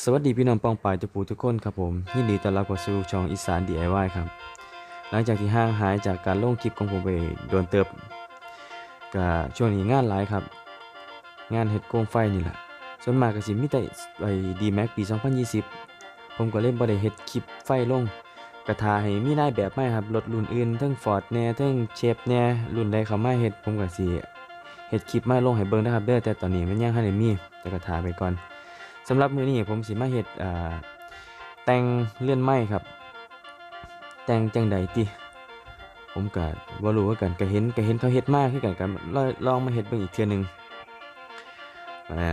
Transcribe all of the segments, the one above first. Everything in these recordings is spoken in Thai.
สวัสดีพี่น้องปองปายทุกผู้ทุกคนครับผมยินดีต้อนรับเข้าสู่ช่องอีสาน DIY ครับ หลังจากที่ห่างหายจากการลงคลิปของผมไปโดนเติบก็ช่วงนี้งานหลายครับ งานเฮ็ดโคมไฟนี่แหละส่วนมากก็สิมีแต่ไอ้ D-Max ปี 2020 ผมก็เล่นบ่ได้เฮ็ดคลิปไฟลงกระทาให้มีนายแบบใหม่ครับรถรุ่นอื่นทั้ง Ford แน่ทั้งเชฟแน่รุ่นใดเข้ามาเฮ็ดผมก็สิเฮ็ดคลิปมาลงให้เบิ่งนะครับเด้อแต่ตอนนี้มันยังทันได้มีแต่ก็ทาไปก่อน สำหรับมือนี้ผมสิมาเฮ็ดแต่งเลื่อนไม้ครับ แต่งจังใดติผมก็บ่รู้คือกันก็เห็นก็เห็นเขาเฮ็ดมาคือกันก็ลองลองมาเฮ็ดเบิ่งอีกเทื่อนึง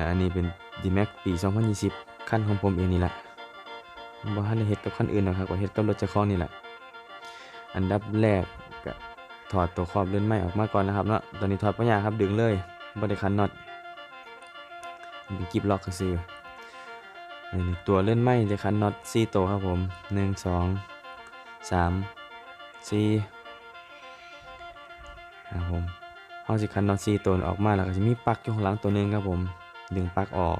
อันนี้เป็น D-Max ปี 2020คันของผมเองนี่แหละบ่ทันเฮ็ดกับคันอื่นหรอกครับก็เฮ็ดกับรถจ้าของนี่แหละ อันดับแรกก็ถอดตัวครอบเลื่อนไม้ออกมาก่อนนะครับเนาะตอนนี้ถอดบ่ยาครับดึงเลยบ่ได้คันน็อตมันเป็นกิบล็อกซื่อ ตัวเลื่อนไม้จะคันน็อตสี่ตัวครับผมหนึ่งสองสามสี่ครับผมเขาสิคันน็อตสี่ตัวออกมาแล้วก็จะมีปลั๊กอยู่ข้างหลังตัวหนึงครับผมดึงปลั๊กออก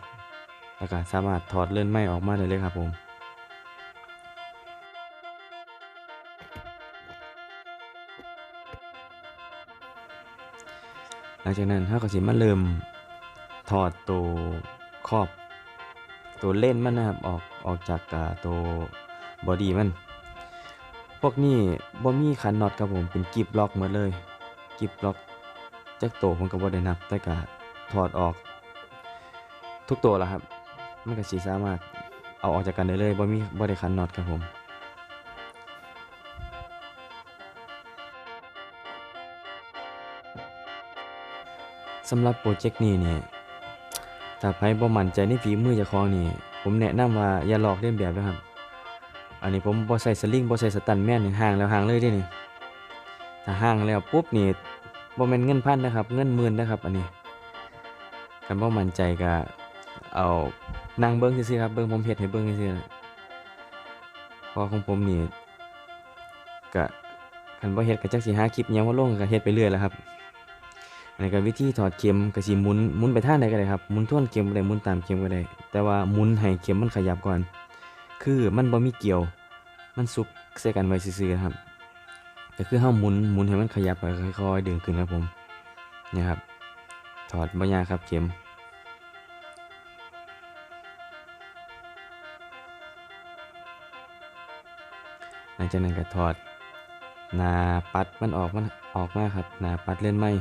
แล้วก็สามารถถอดเลื่อนไม้ออกมาได้เลยครับผมหลังจากนั้นเขาก็สิมาเริ่มถอดตัวครอบ ตัวเล่นมันนะครับออกออกจากตัวบอดี้มัน พวกนี้บ่มีคันน็อตครับผมเป็นกิบล็อกหมดเลยกิบล็อกจักตัวผมก็บ่ได้นับ แต่ก็ถอดออก ทุกตัวแล้วครับมันก็สิสามารถเอาออกจากกันได้เลยบ่มีบ่ได้คันน็อตครับผมสำหรับโปรเจกต์นี้เนี่ย ถ้าใครบ่มั่นใจในฝีมือเจ้าของนี่ ผมแนะนำว่าอย่าลอกเลียนแบบนะครับ อันนี้ผมบ่ใส่สลิงบ่ใส่สตันแม่นนี่ห่างแล้วห่างเลยเด้นี่ถ้าห่างแล้วปุ๊บนี่บ่แม่นเงินพันนะครับ เงินหมื่นนะครับ อันนี้คันบ่มั่นใจก็เอานั่งเบิ่งซื่อๆครับเบิ่งผมเฮ็ดให้เบิ่งซื่อๆพอของผมนี่ก็คันบ่เฮ็ดก็จักสิหาคลิปหยังมาลงก็เฮ็ดไปเรื่อยแล้วครับ อันนี้ก็วิธีถอดเข็มก็สิหมุนหมุนไปท่าใดก็ได้ครับหมุนทวนเข็มก็ได้หมุนตามเข็มก็ได้ แต่ว่าหมุนให้เข็มมันขยับก่อน คือมันบ่มีเกี่ยว มันซุกใส่กันไว้ซื่อๆครับก็คือเฮาหมุนหมุนให้มันขยับไปค่อยๆดึงขึ้นครับผมนี่ครับ ถอดบ่ยากครับเข็มหลังจากนั้นก็ถอดนาปัดมันออกมันออกมาครับนาปัดเล่นไม้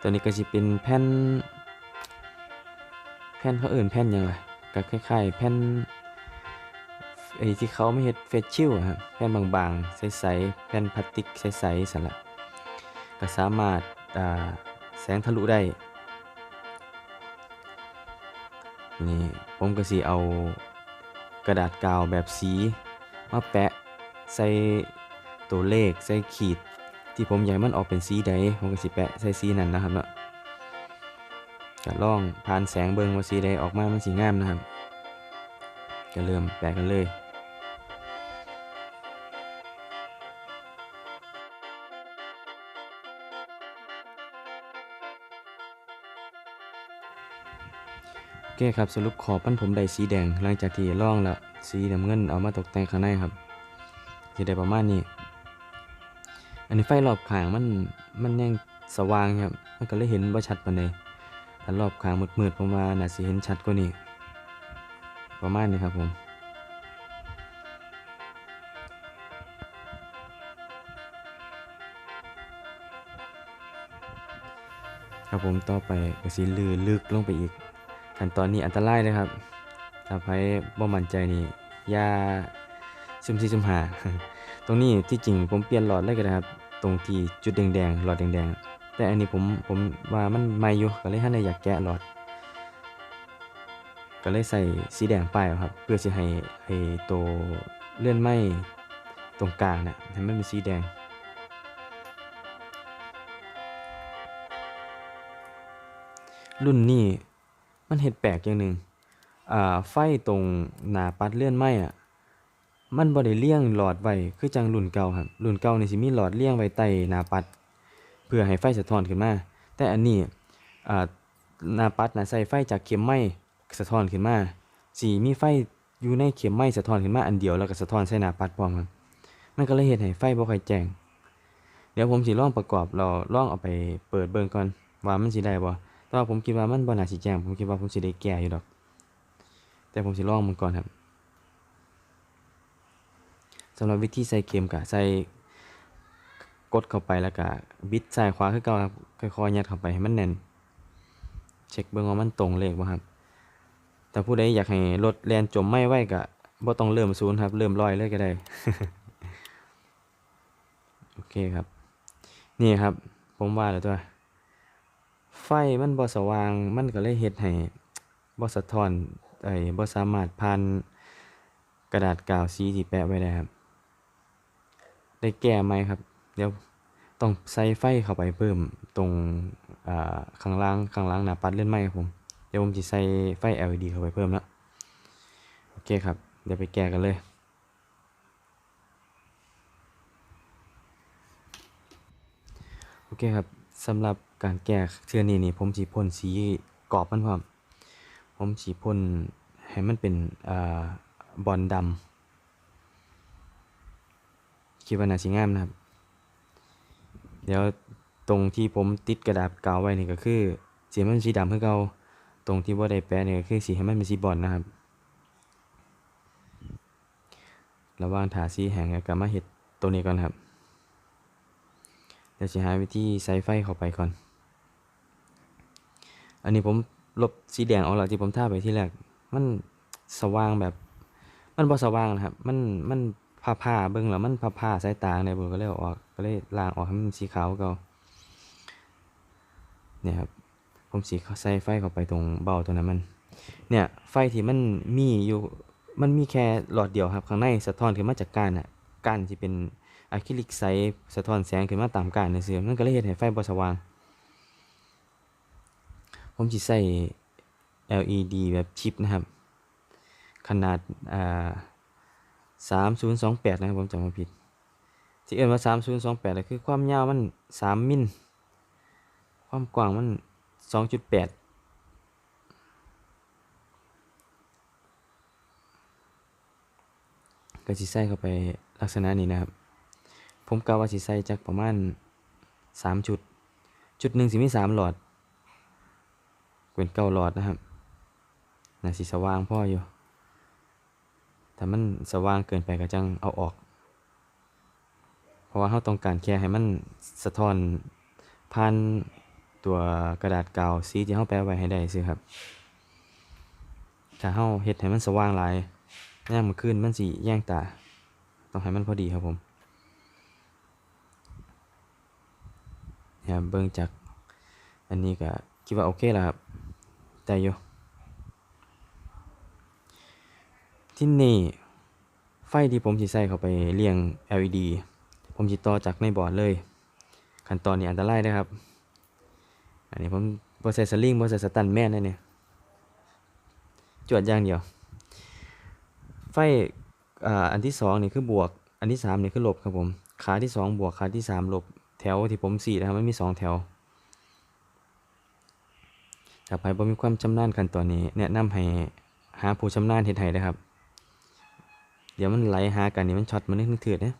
ตัวนี้ก็จะเป็นแผ่น แผ่นเขาเอื่นแผ่นยังไงก็คล้ายๆแผ่นไอ้ที่เขาไม่เฮ็ดเฟชชิลอะครับแผ่นบางๆ ใสๆแผ่นพลาสติกใสๆสั่นละก็สามารถอ่าแสงทะลุได้ นี่ผมก็สิเอากระดาษกาวแบบสี มาแปะใส่ตัวเลขใส่ขีด ที่ผมอยากให้มันออกเป็นสีใดผมก็สิแปะใส่สีนั้นนะครับเนาะก็ล่องผ่านแสงเบิงว่าสีใดออกมามันสีงามนะครับก็เริ่มแปะกันเลยโอเคครับสรุปขอบปั้นผมได้สีแดงหลังจากที่ล่องแล้วสีน้ำเงินเอามาตกแต่งข้างในครับจะได้ประมาณนี้ อันนี้ไฟรอบข้างมันมันยังสว่างครับ มันก็เลยเห็นว่าชัดปานใดถ้ารอบข้างมืดๆผมว่าน่าสิเห็นชัดกว่านี้ประมาณนี้ครับผมครับผมต่อไปก็สิลือลึกลงไปอีก ขั้นตอนนี้อันตรายเลยครับถ้าใครบ่มั่นใจนี่อย่าซุ่มซี่ซุ่มหา ตรงนี้ที่จริงผมเปลี่ยนหลอดเลยก็ได้ครับ ตรงที่จุดแดงๆหลอดแดงๆ แต่อันนี้ผมผมว่ามันใหม่อยู่ก็เลยท่านได้อยากแกะหลอด ก็เลยใส่สีแดงไปครับ เพื่อจะให้ไอ้ตัวเลื่อนไม้ตรงกลางเนี่ยให้มันเป็นสีแดงรุ่นนี้มันเห็ดแปลกอย่างหนึ่งอ่าไฟตรงหน้าปัดเลื่อนไม้อะ มันบ่ได้เลี่ยงหลอดไว้คือจังรุ่นเก่าครับรุ่นเก่านี่สิมีหลอดเลี่ยงไว้ใต้หน้าปัด เพื่อให้ไฟสะท้อนขึ้นมา แต่อันนี้อ่าหน้าปัดน่ะใส่ไฟจากเข็มไม้สะท้อนขึ้นมาสีมีไฟอยู่ในเข็มไม้สะท้อนขึ้นมาอันเดียวแล้วก็สะท้อนใส่หน้าปัดพร้อมกันมันก็เลยเฮ็ดให้ไฟบ่ค่อยแจ้งเดี๋ยวผมสิลองประกอบเราลองเอาไปเปิดเบิ่งก่อนว่ามันสิได้บ่แต่ว่าผมคิดว่ามันบ่น่าสิแจ้งผมคิดว่าผมสิได้แก้อยู่ดอก แต่ผมสิลองมันก่อนครับ สำหรับวิธีใส่เข็มก็ใส่กดเข้าไปแล้วก็บิดซ้ายขวาคือเก่าครับค่อยๆยัดเข้าไปให้มันแน่น เช็คเบิ่งว่ามันตรงเลขบ่ครับแต่ผู้ใดอยากให้รถแล่นจมไม่ไว้ก็บ่ต้องเริ่มศูนย์ครับ เริ่มร้อยเลยก็ได้โอเคครับ นี่ครับ ผมว่าแล้วตัว ไฟมันบ่สว่างมันก็เลยเฮ็ดให้บ่สะท้อนไอ้บ่สามารถผ่านกระดาษกาวสีที่แปะไว้ได้ครับ ได้แก้ไหมครับ เดี๋ยวต้องใส่ไฟเข้าไปเพิ่มตรงอ่าข้างล่างข้างล่างหน้าปัดเลื่อนไม้ครับผม เดี๋ยวผมจะใส่ไฟ LED เข้าไปเพิ่มแล้วโอเคครับ เดี๋ยวไปแก้กันเลยโอเคครับสำหรับการแก้เทือนี้นี่ผมสีพ่นสีกรอบมันพร้อมผมสีพ่นให้มันเป็นอ่าบอลดำ คิดว่าน่าสิงามนะครับ เดี๋ยวตรงที่ผมติดกระดาษกาวไว้นี่ก็คือสีมันสีดำคือเกาตรงที่บ่าได้แปะนี่ก็คือสีให้มันเป็นสีบอลนะครับ ระหว่างทาสีแห้งแล้วก็มาเฮ็ดตัวนี้ก่อนครับ เดี๋ยวจะหาวิธีใส่ไฟเข้าไปก่อน อันนี้ผมลบสีแดงออกแล้วที่ผมทาไปที่แรก มันสว่างแบบ มันบ่สว่างนะครับ มัน มัน ผ้าผ้าเบิ่งแล้วมันผ้าผ้าสายตาในผมก็เลยอาออกก็เลยล้างออกให้มันสีขาวเก่าเนี่ยครับผมสีใส่ไฟเข้าไปตรงเบ้าตรงนั้นมัน เนี่ยไฟที่มันมีอยู่มันมีแค่หลอดเดียวครับข้างในสะท้อนขึ้นมาจากก้านอะก้านที่เป็นอะคริลิกใสสะท้อนแสงขึ้นมาตามก้านซื่อมันก็เลยเฮ็ดให้ไฟบ่สว่าง ผมสิใส่ LED แบบชิปนะครับ ขนาดอ่า 3028นะครับผมจำไม่ผิด ที่เอิ้นว่า3028ก็คือความยาวมัน3มิลความกว้างมัน2.8ก็สิใส่เข้าไปลักษณะนี้นะครับ ผมกะว่าสิใส่จักประมาณ3จุด จุดหนึ่งสิมี3หลอดเป็นเก้าหลอดนะครับน่าสิสว่างพ่ออยู่ ถ้ามันสว่างเกินไปก็จังเอาออก เพราะว่าเราต้องการแค่ให้มันสะท้อนผ่านตัวกระดาษกาวสีที่เราแปะไว้ให้ได้ซื่อครับ ถ้าเราเฮ็ดให้มันสว่างหลายยามมื้อคืนมันสิแย่งตา ต้องให้มันพอดีครับผมเนี่ยครับเบิ่งจากอันนี้ก็คิดว่าโอเคแล้วครับ ได้อยู่ ที่นี่ไฟที่ผมสิใส่เข้าไปเรียง LED ผมสิต่อจากในบอร์ดเลย ขั้นตอนนี้อันตรายนะครับ อันนี้ผมบ่ใส่สลิงบ่ใส่สตันแม่นนะเนี่ยจวดอย่างเดียว ไฟอ่าอันที่สองนี่คือบวก อันที่สามนี่คือลบครับผม ขาที่สองบวกขาที่สามลบ แถวที่ผมสีนะครับมันมีสองแถวถ้าใครบ่มีความชำนาญขั้นตอนนี้ แนะนำให้หาผู้ชำนาญเฮ็ดให้นะครับ เดี๋ยวมันไหลหากันนี่มันช็อตมันนึกนึกถือนะ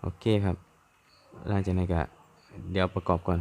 โอเคครับหลังจากนั้นก็เดี๋ยวประกอบก่อน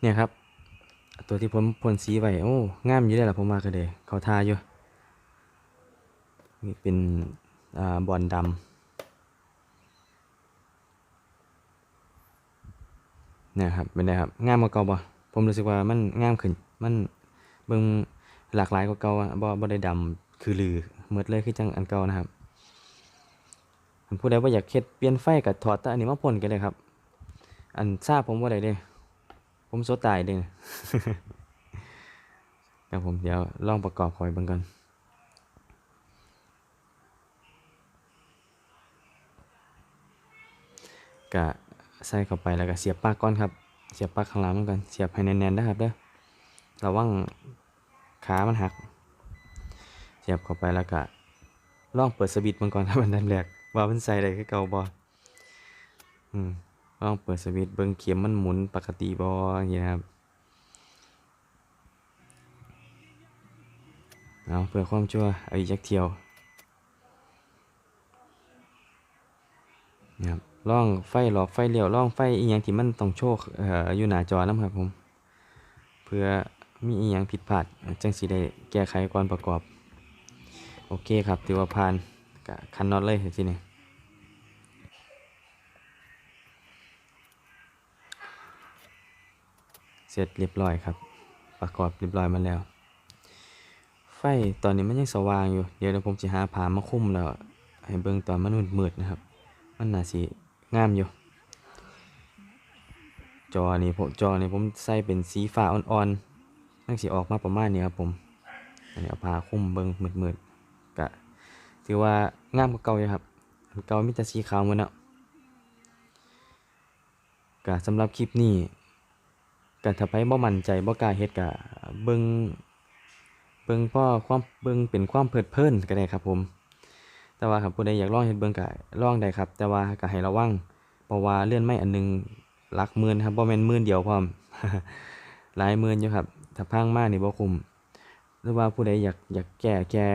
เนี่ยครับ ตัวที่ผมพ่นสีไว้โอ้งามอยู่ได้ล่ะผมว่าก็เด้เขาทาอยู่นี่เป็นอบอลดำเนี่ยครับเป็นไงครับงามกว่าเก่าบ่ผมรู้สึกว่ามันงามขึ้นมันเบิ่งหลากหลายกว่าเก่าบ่บ่ได้ดำคือลือหมดเลยคือจังอันเก่านะครับอันผู้ใดว่าอยากเฮ็ดเปลี่ยนไฟก็ถอดต่อันนี้มาพ่นก็ได้ครับ อันทราบผมว่าได้เด้ ผมโซตายเด้ครับผมเดี๋ยวลองประกอบคอยบิ่งกันกะใส่เข้าไปแล้วก็เสียบปลั๊กก่อนครับ เสียบปลั๊กข้างหลังมันก่อนเสียบให้แน่นๆนะครับเด้อระวังขามันหัก เสียบเข้าไปแล้วก็ลองเปิดสวิตช์มันก่อนครับอันดับแรกว่ามันใส่ได้คือเก่าบ่อืม ลองเปิดสวิตช์เบิ่งเข็มมันหมุนปกติบ่อย่างนี้นะครับเอาเพื่อความชั่วเอาอีกจักเที่ยวนะครับล่องไฟหลอกไฟเลี้ยวล่องไฟอีหยังที่มันต้องโชว์เอ่ออยู่หน้าจอนะครับผม เพื่อมีอีหยังผิดพลาดจังสิได้แก้ไขก่อนประกอบ โอเคครับถือว่าผ่านกะคันน็อตเลยทีนี้เส ร็จเรียบร้อยครับ ประกอบเรียบร้อยมาแล้ว ไฟตอนนี้มันยังสว่างอยู่ เดี๋ยวเดี๋ยวผมจะหาผ้ามาคลุมแล้วให้เบิ่งตอนมันมืดๆนะครับ มันน่าสิงามอยู่ จอนี่ผมจอนี่ผมใส่เป็นสีฟ้าอ่อนๆนั่นสิออกมาประมาณนี้ครับผมอันนี้เอาผ้าคลุมเบิ่งมืดๆก็ถือว่างามกว่าเก่าอยู่ครับเก่ามีแต่สีขาวหมดแล้วก็สำหรับคลิปนี้ ก็ถ้าไปบ่มั่นใจบ่กล้าเฮ็ดก็เบิ่งเบิ่งพ่อความเบิ่งเป็นความเพลิดเพลินก็ได้ครับผม แต่ว่าครับผู้ใดอยากลองเฮ็ดเบิ่งก็ลองได้ครับ แต่ว่าก็ให้ระวังเพราะว่าเลื่อนไม้อันหนึงหลักหมื่นครับบ่แม่นหมื่นเดียวพร้อมหลายหมื่นอยู่ครับ ถ้าพังมากนี่บ่คุ้มหรือว่าผู้ใดอยากอยากแก้แก้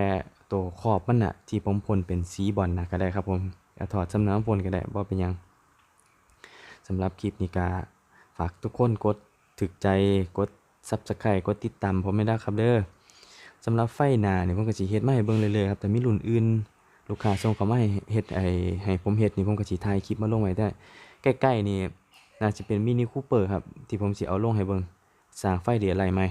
ตัวขอบมันน่ะ ที่ผมพ่นเป็นสีบอลน่ะก็ได้ครับผมเอาถอดสำน้ำพ่นก็ได้บ่เป็นหยังสำหรับคลิปนี้ก็ฝากทุกคนกด ถึกใจกด Subscribe กดติดตามผมไม่ได้ครับเด้อสำหรับไฟหนาเนี่ยผมก็สิเฮ็ดมาให้เบิ่งเรื่อยๆครับแต่มีรุ่นอื่น ลูกค้าส่งเข้ามาให้เฮ็ดไอ้ให้ผมเฮ็ดนี่ผมก็สิถ่ายคลิปมาลงไว้ได้ใกล้ๆนี่น่าจะเป็นมินิคูเปอร์ครับ ที่ผมสิเอาลงให้เบิ่งสร้างไฟเดียอะไรใหม่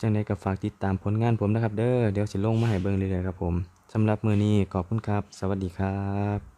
จังไดก็ฝากติดตามผลงานผมนะครับ เด้อเดี๋ยวสิลงมาให้เบิ่งเรื่อยๆครับผมสำหรับมื้อนี้ขอบคุณครับ สวัสดีครับ